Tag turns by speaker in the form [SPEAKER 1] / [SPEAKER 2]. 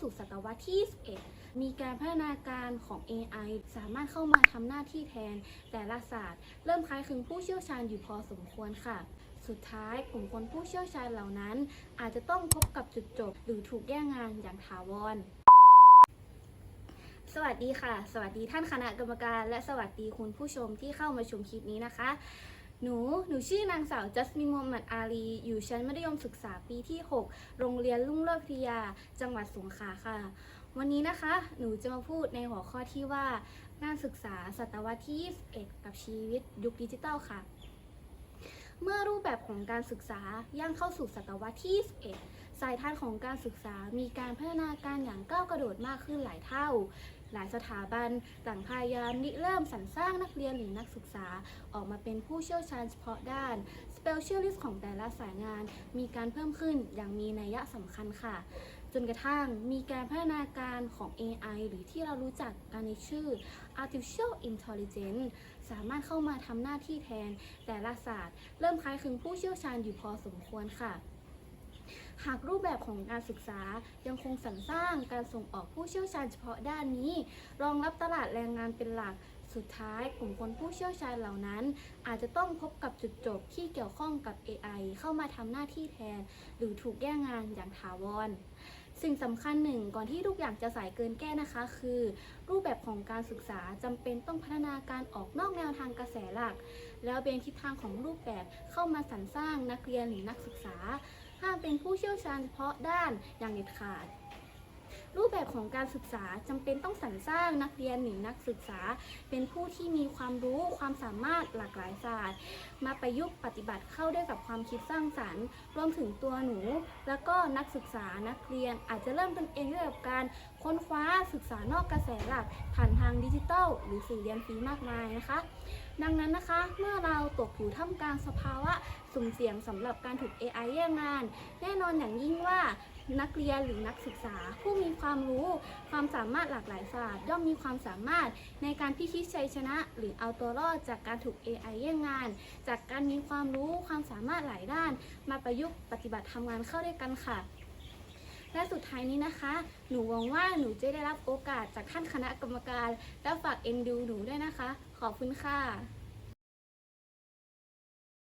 [SPEAKER 1] สู่ศตวรรษที่ 21 มีการพัฒนาการของ AI สามารถเข้ามาทำหน้าที่แทน แต่ละศาสตร์ เริ่มคล้ายคลึงผู้เชี่ยวชาญอยู่พอสมควรค่ะ สุดท้ายกลุ่มคนผู้เชี่ยวชาญเหล่านั้น อาจจะต้องพบกับจุดจบ หรือถูกแย่งงานอย่างถาวรสวัสดีค่ะ สวัสดีท่านคณะกรรมการ และสวัสดีคุณผู้ชมที่เข้ามาชมคลิปนี้นะคะ หนู หนูชื่อนางสาวจัสมินมูมหมัดอาลี อยู่ชั้นมัธยมศึกษาปีที่ 6 โรงเรียนลุ่งเลิศพิทยา จังหวัดสงขลาค่ะ วันนี้นะคะ หนูจะมาพูดในหัวข้อที่ว่าการศึกษาศตวรรษที่ 21 กับชีวิตยุคดิจิทัลค่ะ เมื่อรูปแบบของการศึกษาย่างเข้าสู่ศตวรรษที่ 21 สายทานของการศึกษามีการพัฒนาการอย่างก้าวกระโดดมากขึ้นหลายเท่า หลายสถาบันต่างพยายามริเริ่มสรรสร้างนักเรียนหรือนักศึกษาออกมาเป็นผู้เชี่ยวชาญเฉพาะด้าน Specialist ของแต่ละสายงาน มีการเพิ่มขึ้นอย่างมีนัยสำคัญค่ะ จนกระทั่งมีการพัฒนาการของ AI หรือที่เรารู้จักกันในชื่อ Artificial Intelligence สามารถเข้ามาทำหน้าที่แทนแต่ละศาสตร์ เริ่มคล้ายคลึงผู้เชี่ยวชาญอยู่พอสมควรค่ะ หากรูปแบบของการศึกษายังคงสรรสร้างการส่งออกผู้เชี่ยวชาญเฉพาะด้านนี้ รองรับตลาดแรงงานเป็นหลักสุดท้ายกลุ่มคนผู้เชี่ยวชาญเหล่านั้น อาจจะต้องพบกับจุดจบที่เกี่ยวข้องกับ AI เข้ามาทำหน้าที่แทน หรือถูกแย่งงานอย่างถาวร สิ่งสำคัญหนึ่งก่อนที่ทุกอย่างจะสายเกินแก้นะคะ คือ รูปแบบของการศึกษาจำเป็นต้องพัฒนาการออกนอกแนวทางกระแสหลัก แล้วเบนทิศทางของรูปแบบเข้ามาสรรสร้างนักเรียนหรือนักศึกษา ห้ามเป็นผู้เชี่ยวชาญเฉพาะด้านอย่างเด็ดขาด รูปแบบของการศึกษาจำเป็นต้องสรรสร้างนักเรียนหรือนักศึกษา เป็นผู้ที่มีความรู้ความสามารถหลากหลายศาสตร์ มาประยุกต์ปฏิบัติเข้าด้วยกับความคิดสร้างสรรค์รวมถึงตัวหนู แล้วก็นักศึกษานักเรียนอาจจะเริ่มตนเองด้วยกับการค้นคว้าศึกษานอกกระแสหลักผ่านทางดิจิทัลหรือสื่อเรียนฟรีมากมายนะคะ ดังนั้นนะคะเมื่อเราตกอยู่ท่ามกลางสภาวะ สุ่มเสี่ยงสำหรับการถูก AI แย่งงาน แน่นอนอย่างยิ่งว่านักเรียนหรือนักศึกษา ผู้มีความรู้ ความสามารถหลากหลายศาสตร์ย่อมมีความสามารถในการพิชิตชัยชนะ หรือเอาตัวรอดจากการถูก AI แย่งงาน จากการมีความรู้ความสามารถหลายด้าน มาประยุกต์ปฏิบัติทำงานเข้าด้วยกันค่ะและสุดท้ายนี้นะคะ หนูหวังว่าหนูจะได้รับโอกาสจากท่านคณะกรรมการ และฝากเอ็นดูหนูด้วยนะคะ ขอบคุณค่ะ